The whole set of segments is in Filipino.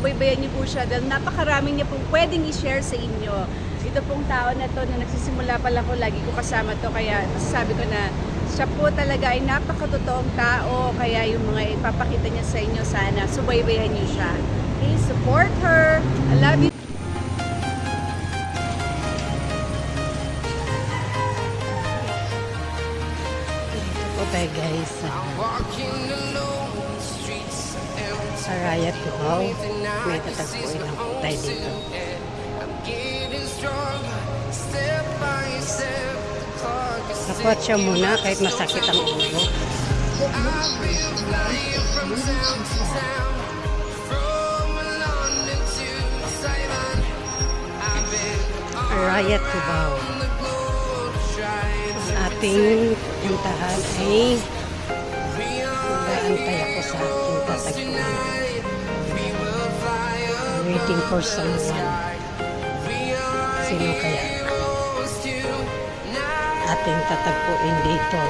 subaybayan niyo po siya dahil napakaraming niya pong pwedeng i-share sa inyo. Ito pong tao na to na nagsisimula pa lang ko, lagi ko kasama to, kaya masasabi ko na siya po talaga ay napakatotoong tao, kaya yung mga ipapakita niya sa inyo, sana subaybayan niyo siya. Okay, support her. I love you. po tayo guys sa, sa Riot Cubao. May tatagpuin lang po tayo dito. Nakuha siya muna kahit masakit ang ulo. Riot Cubao. Ang ating puntahan ay mag-aantay ako sa aking tatagpuan. Waiting for someone. Sino kaya ating tatagpuin dito?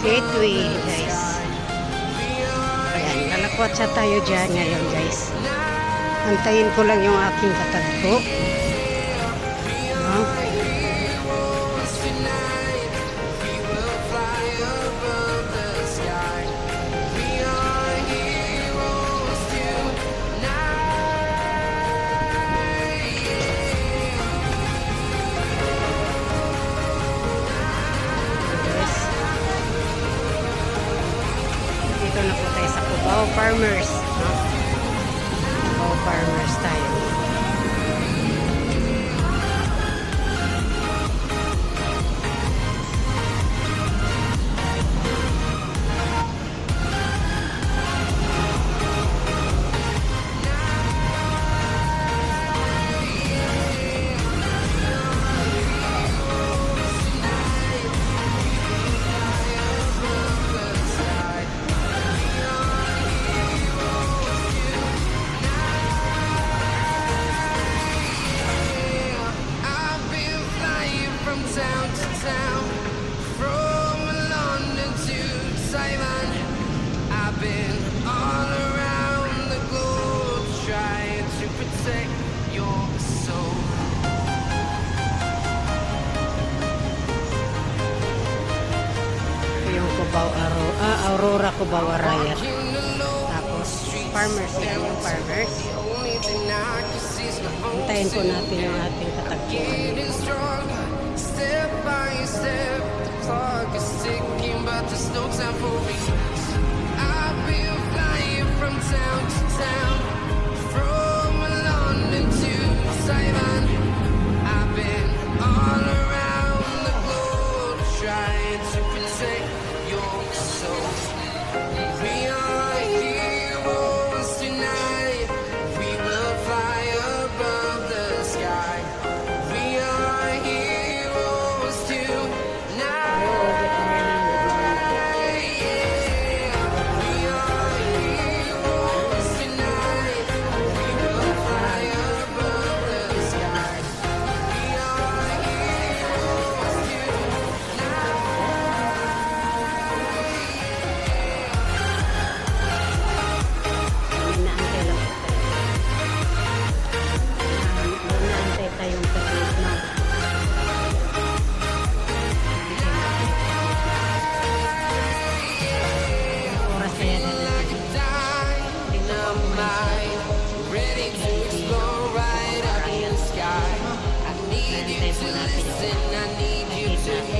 Gateway guys. Ayan, nalakwat sa tayo dyan ngayon guys. Antayin ko lang yung aking katagpo. Town, from London to Taiwan. I've been all around the globe trying to protect your soul. Yung Cubao Aro, ah, Aurora Cubao Arayat. Tapos, farmers. Yan yung farmers. Antayin po natin yung ating katagpuan. Step. The clock is ticking, but there's no time for me. I've been flying from town to town, from London to Taiwan. everything I need you to.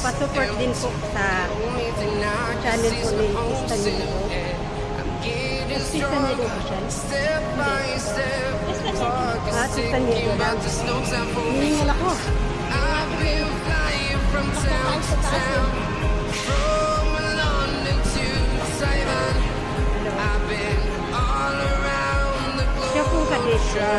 magpasupport din po sa channel ko ni Krista Nilo. Krista Nilo ba siya? Krista Nilo. Ah, Nilo daw. Ako. Nakapaan sa taas eh. Siya po kadit. Siya.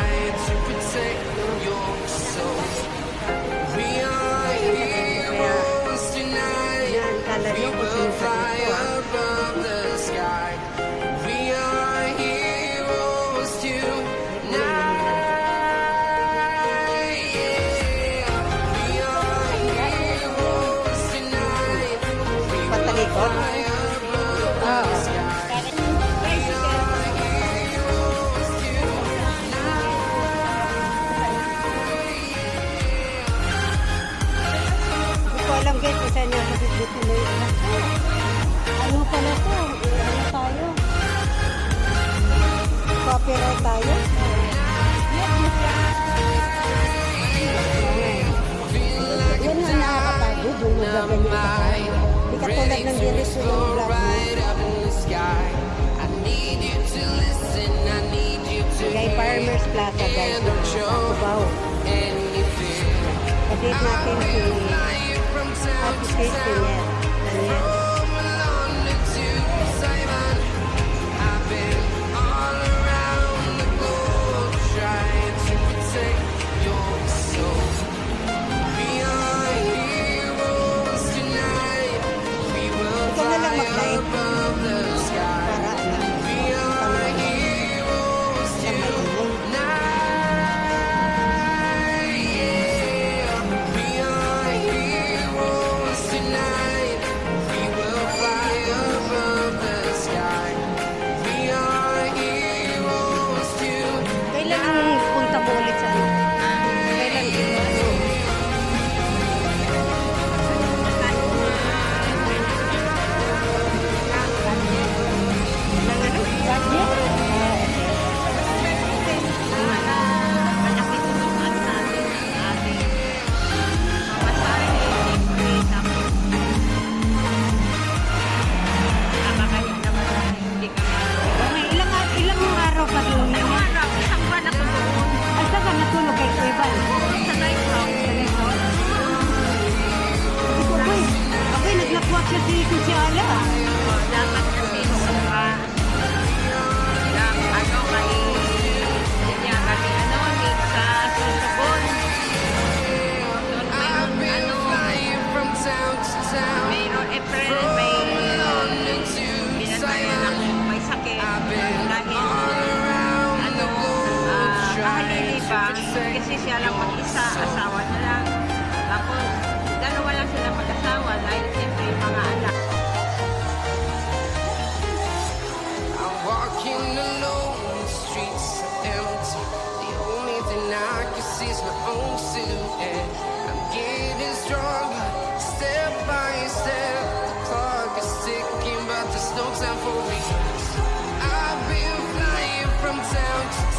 of mine. Ready to go right up in the sky. I need you to listen, I need you to Kay Farmers Plaza, guys. Wow. Edit natin si Officer Sinet. Ano yan?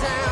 sound.